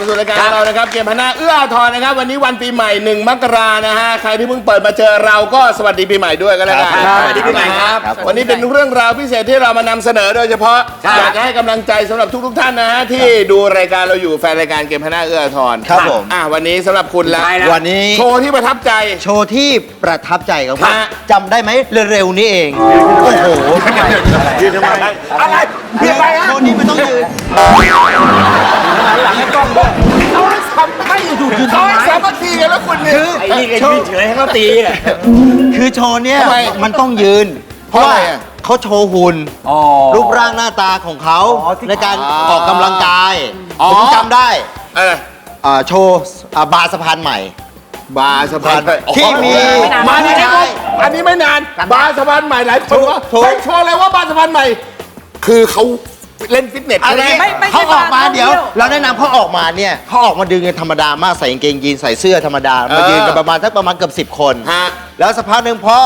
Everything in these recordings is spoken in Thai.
มาสู่รายการของเรานะครับ เกมพนาเอื้ออาทรนะครับ วันนี้วันปีใหม่1มกรานะฮะใครที่เพิ่งเปิดมาเจอเราก็สวัสดีปีใหม่ด้วยก็แล้วกันครับสวัสดีปีใหม่ครับวันนี้เป็นเรื่องราวพิเศษที่เรามานำเสนอโดยเฉพาะอยากจะให้กำลังใจสำหรับทุก ๆ ท่านนะฮะที่ดูรายการเราอยู่แฟนรายการเกมพนาเอื้ออาทรครับผม อะวันนี้สำหรับคุณแล้วได้แล้ว วันนี้ โชว์ที่ประทับใจ โชว์ที่ประทับใจครับผมฮะ จำได้ไหมเร็วๆนี้เอง โอ้โหยืนทำไมอะไรเพียงไรฮะโชว์นี้มันต้องยืน ไม่อยู่ยืนทำไมสามัคคีกันแล้วคุณเนี่ยไอ้นี่ก็ยืนเฉยให้เขาตีอะคือโชว์เนี้ยทำไมมันต้องยืน เพราะว่าเพราะอะไรอะเขาโชว์หุ่นอ๋อรูปร่างหน้าตาของเขาอ๋อที่ในการอ๋อออกกำลังกายอ๋อผมจำได้เอออ่าโชว์อ่าบาร์สะพานใหม่บาร์สะพานใหม่ที่มีมาอันนี้ก็อันนี้ไม่นาน บาร์สะพานใหม่หลายคนว่าถูกเฮ้ยโชว์อะไรว่าบาร์สะพานใหม่ คือเขา เล่นฟิตเนสอะใช่ไรไหมไม่ไม่ใช่เขาออกมาบาร์ท่องเดี๋ยวเที่ยว เราแนะนำเขาออกมาเนี่ยเขาออกมาดึงกันธรรมดามากใส่กางเกงยีนใส่เสื้อธรรมดามายืนกันประมาณสักประมาณเกือบสิบคน ฮะ แล้วสักพักหนึ่งพ่อ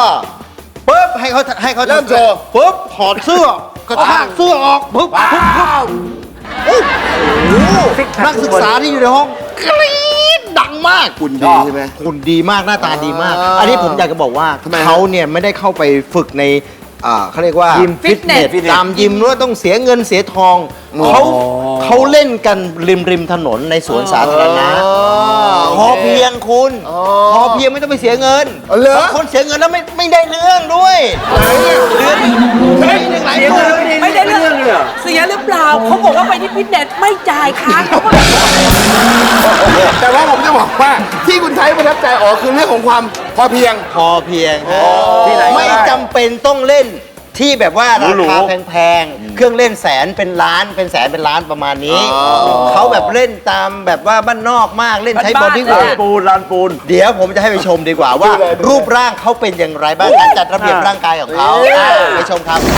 ปุ๊บให้เขาให้เขาเริ่มโชว์ ปุ๊บถอดเสื้อกระชากเสื้อออกปุ๊บปุ๊บปุ๊บโอ้โหนักศึกษาที่อยู่ในห้องกรี๊ดดังมาก คุณดีใช่ไหมหุ่นดีมากหน้าตาดีมากอ่าอันนี้ผมอยากจะบอกว่าทำไมฮะเขาเนี่ยไม่ได้เข้าไปฝึกใน อ่าเขาเรียกว่ายิม ฟิตเนส ตามยิมว่าต้องเสียเงินเสียทองเขาเขาเล่นกันริมริมถนนในสวนสาธารณะพอเพียงคุณอ๋อพอเพียงไม่ต้องไปเสียเงินอ๋อเหรอบางคนเสียเงินแล้วไม่ไม่ได้เรื่องด้วยเรื่องเฮ้ยหลายคนไม่ได้เรื่องเสียหรือเปล่าเขาบอกว่าไปที่ฟิตเนสไม่จ่ายค้างเขาก็ แต่ว่าผมจะบอกว่าที่คุณไทยประทับใจอ๋อคือเรื่องของความพอเพียง พอเพียงฮะที่ไหนก็ได้ไม่จำเป็นต้องเล่นที่แบบว่าราคาแพงๆ เครื่องเล่นแสนเป็นล้านเป็นแสนเป็นล้านประมาณนี้เขาแบบเล่นตามแบบว่าบ้านนอกมากเล่นใช้บอดี้เวทปูนลานปูน เดี๋ยวผมจะให้ไปชมดีกว่าว่า รูปร่างเขาเป็นอย่างไรบ้างการจัดระเบียบร่างกายของเขาอะไปชมครับ「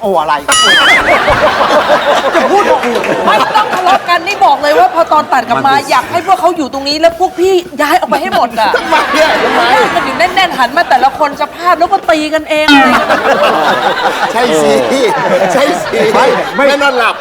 โอะไรไม่ต้องทะเลาะกันนี่บอกเลยว่าพอตอนตัดกลับมาอยากให้พวกเขาอยู่ตรงนี้แล้วพวกพี่ย้ายออกไปให้หมดอะทำไมเนี่ยทำไมญาติกันอยู่ แน่นๆหันมาแต่ละคนสภาพแล้วก็ตีกันเองอะไรอย่างเงี้ยใช่สิใช่สิไม่นอนหลับ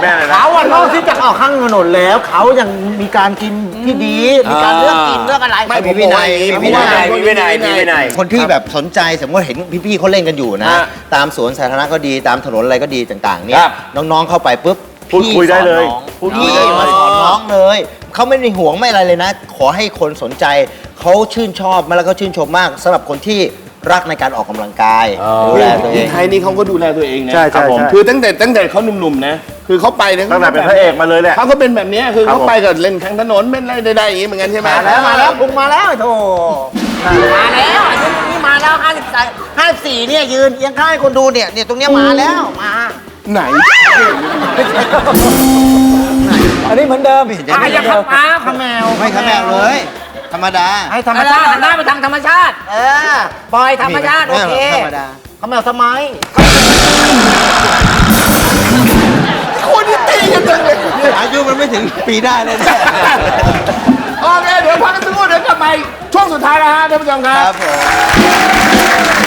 แม่เลยนะ เขาอะนอกที่จะออกข้างถนนแล้ว เขายังมีการกินที่ดี มีการเลือกกินเลือกอะไรไม่มีวินัยมีวินัยมีวินัยมีวินัย คนที่แบบสนใจสมมติเห็นพี่ๆเขาเล่นกันอยู่นะ ฮะตามสวนสาธารณะก็ดีตามถนนอะไรก็ดีต่างๆเนี่ยครับน้องๆเข้าไปปุ๊บพูดคุยได้เลยพูพูดดคุคุยยได้ได้เลย มาสอนน้องเลยเขาไม่ได้ห่วงไม่อะไรเลยนะ ขอให้คนสนใจ เขาชื่นชอบแล้วก็ชื่นชมมากสำหรับคนที่รักในการออกกำลังกายดูแลตัวเอพี่งไทยนี่เขาก็ดูแลตัวเองนะใช่ใช่ครับผมใช่ คือตั้งแต่ตั้งแต่เขาหนุ่มๆนะ คือเขาไปเนี่ยตั้งแต่เป็นพระเอกมาเลยแหละ เขาก็เป็นแบบเนี้ยคือครับเขาผม ไปกับเล่นข้างถนนเป็นอะไรใดๆอย่างงี้เหมือนกันใช่ไหมมาแล้วมาแล้วพุงมาแล้วโธ่มาแล้วอายุนี้มาแล้วห้าสิบห้าสี่เนี่ยยืนเอียงข้างให้คนดูเนี่ยเนี่ยตรงเนี้ยมาแล้วมาไหน อันนี้เหมือนเดิม อะอย่าขับมาขับแมว ไม่ครับแมวเลย ธรรมดา ให้ธรรมชาติหันหน้าไปทางธรรมชาติ เออปล่อยธรรมชาติ โอเคธรรมดา เขาแมวทำไมคนที่ตีกันจังเลยอายุมันไม่ถึงปีได้เลยนะโอเค เดี๋ยวพักกันสักครู่เดี๋ยวกลับมาอีกช่วงสุดท้ายแล้วฮะท่านผู้ชมคครัรับบผม